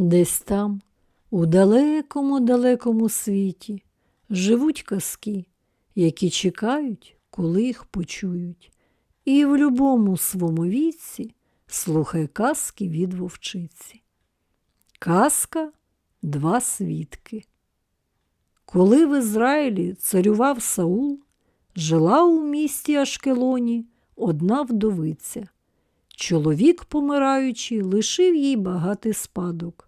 Десь там, у далекому далекому світі, живуть казки, які чекають, коли їх почують. І в любому свому віці слухай казки від вовчиці. Казка Два свідки. Коли в Ізраїлі царював Саул, жила у місті Ашкелоні одна вдовиця. Чоловік, помираючи, лишив їй багатий спадок,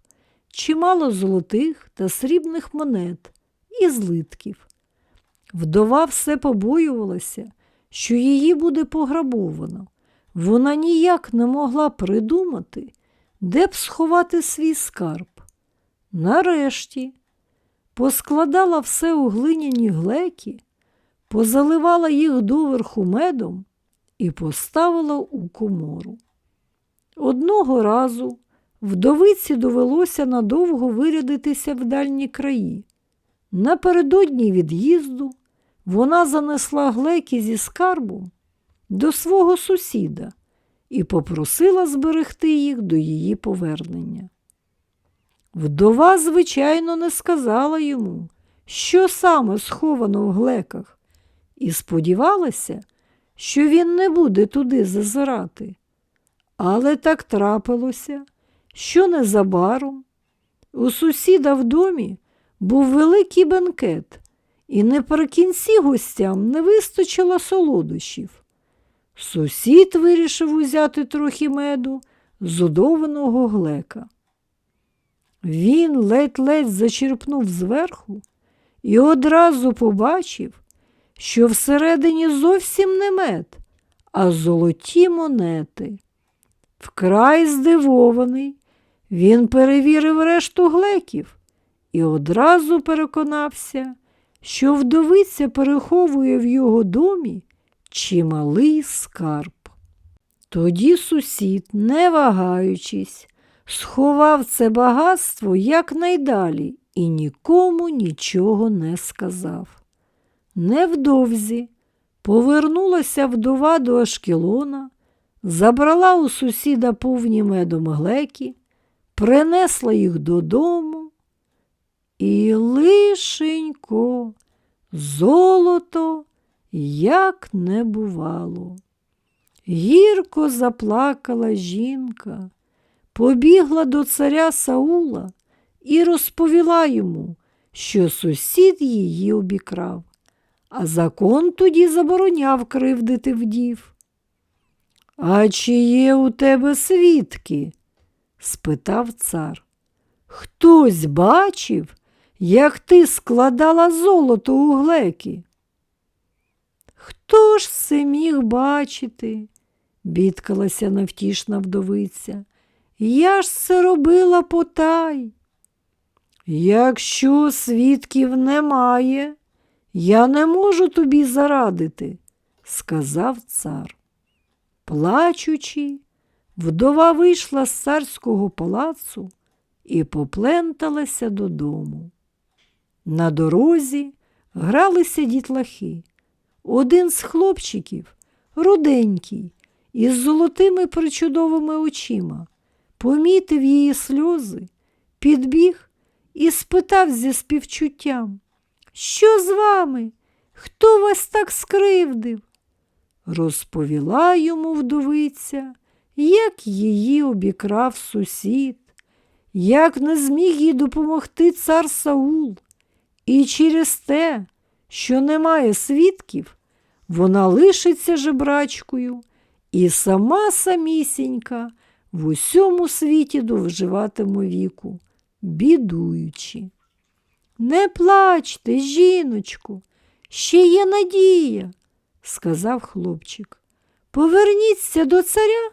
чимало золотих та срібних монет і злитків. Вдова все побоювалася, що її буде пограбовано. Вона ніяк не могла придумати, де б сховати свій скарб. Нарешті поскладала все у глиняні глеки, позаливала їх доверху медом і поставила у комору. Одного разу вдовиці довелося надовго вирядитися в дальні краї. Напередодні від'їзду вона занесла глеки зі скарбом до свого сусіда і попросила зберегти їх до її повернення. Вдова, звичайно, не сказала йому, що саме сховано в глеках, і сподівалася, що він не буде туди зазирати. Але так трапилося, що незабаром у сусіда в домі був великий бенкет, і наприкінці гостям не вистачило солодощів. Сусід вирішив узяти трохи меду з удованого глека. Він ледь-ледь зачерпнув зверху і одразу побачив, що всередині зовсім не мед, а золоті монети. Вкрай здивований, він перевірив решту глеків і одразу переконався, що вдовиця переховує в його домі чималий скарб. Тоді сусід, не вагаючись, сховав це багатство якнайдалі і нікому нічого не сказав. Невдовзі повернулася вдова до Ашкелона, забрала у сусіда повні медом глеки, принесла їх додому і лишенько золото, як не бувало. Гірко заплакала жінка, побігла до царя Саула і розповіла йому, що сусід її обікрав, а закон тоді забороняв кривдити вдів. А чи є у тебе свідки? Спитав цар. Хтось бачив, як ти складала золото у глеки? Хто ж це міг бачити? бідкалася навтішна вдовиця. Я ж це робила потай. Якщо свідків немає, я не можу тобі зарадити, сказав цар. Плачучи, вдова вийшла з царського палацу і попленталася додому. На дорозі гралися дітлахи. Один з хлопчиків, руденький, із золотими причудовими очима, помітив її сльози, підбіг і спитав зі співчуттям, що з вами? Хто вас так скривдив? Розповіла йому вдовиця, як її обікрав сусід, як не зміг їй допомогти цар Саул, і через те, що немає свідків, вона лишиться жебрачкою і сама самісінька в усьому світі довживатиме віку, бідуючи. Не плачте, жіночку, ще є надія, сказав хлопчик. Поверніться до царя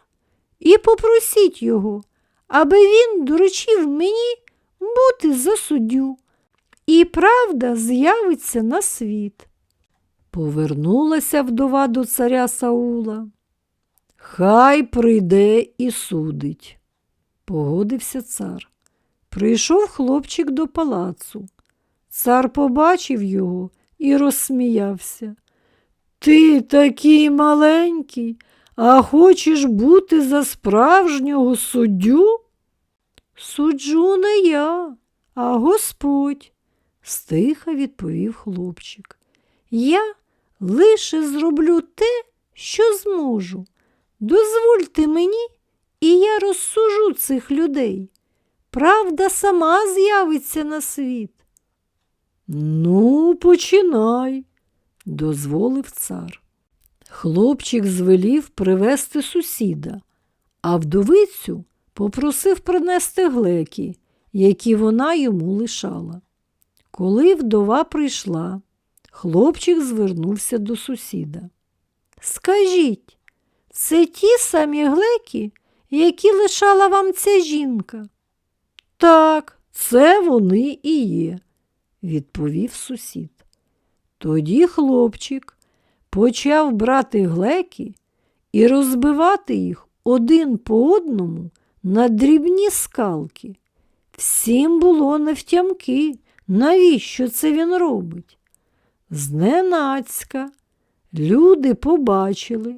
і попросіть його, аби він доручив мені бути за суддю, і правда з'явиться на світ. Повернулася вдова до царя Саула. Хай прийде і судить, погодився цар. Прийшов хлопчик до палацу. Цар побачив його і розсміявся. Ти такий маленький, а хочеш бути за справжнього суддю? Суджу не я, а Господь, стиха відповів хлопчик. Я лише зроблю те, що зможу. Дозвольте мені, і я розсужу цих людей. Правда сама з'явиться на світ. Ну, починай, дозволив цар. Хлопчик звелів привезти сусіда, а вдовицю попросив принести глеки, які вона йому лишала. Коли вдова прийшла, хлопчик звернувся до сусіда. Скажіть, це ті самі глеки, які лишала вам ця жінка? Так, це вони і є, відповів сусід. Тоді хлопчик почав брати глеки і розбивати їх один по одному на дрібні скалки. Всім було невтямки, навіщо це він робить. Зненацька люди побачили,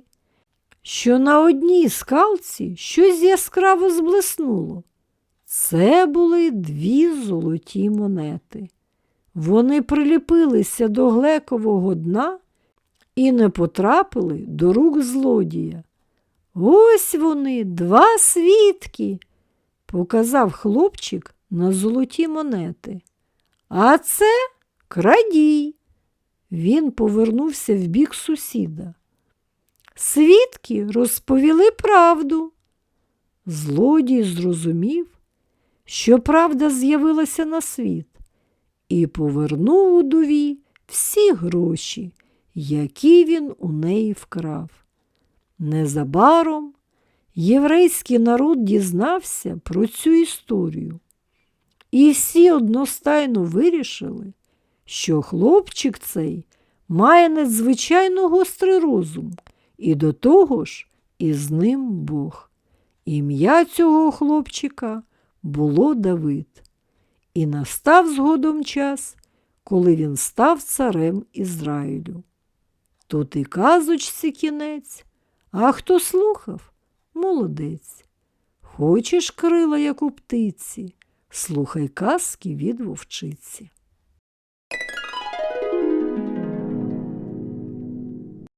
що на одній скалці щось яскраво зблиснуло. Це були дві золоті монети. Вони приліпилися до глекового дна і не потрапили до рук злодія. Ось вони, два свідки, показав хлопчик на золоті монети. А це крадій. Він повернувся в бік сусіда. Свідки розповіли правду. Злодій зрозумів, що правда з'явилася на світ, і повернув удові всі гроші, які він у неї вкрав. Незабаром єврейський народ дізнався про цю історію, і всі одностайно вирішили, що хлопчик цей має надзвичайно гострий розум, і до того ж із ним Бог. Ім'я цього хлопчика було Давид. І настав згодом час, коли він став царем Ізраїлю. Тут і казочці кінець, а хто слухав молодець. Хочеш крила, як у птиці, слухай казки від вовчиці.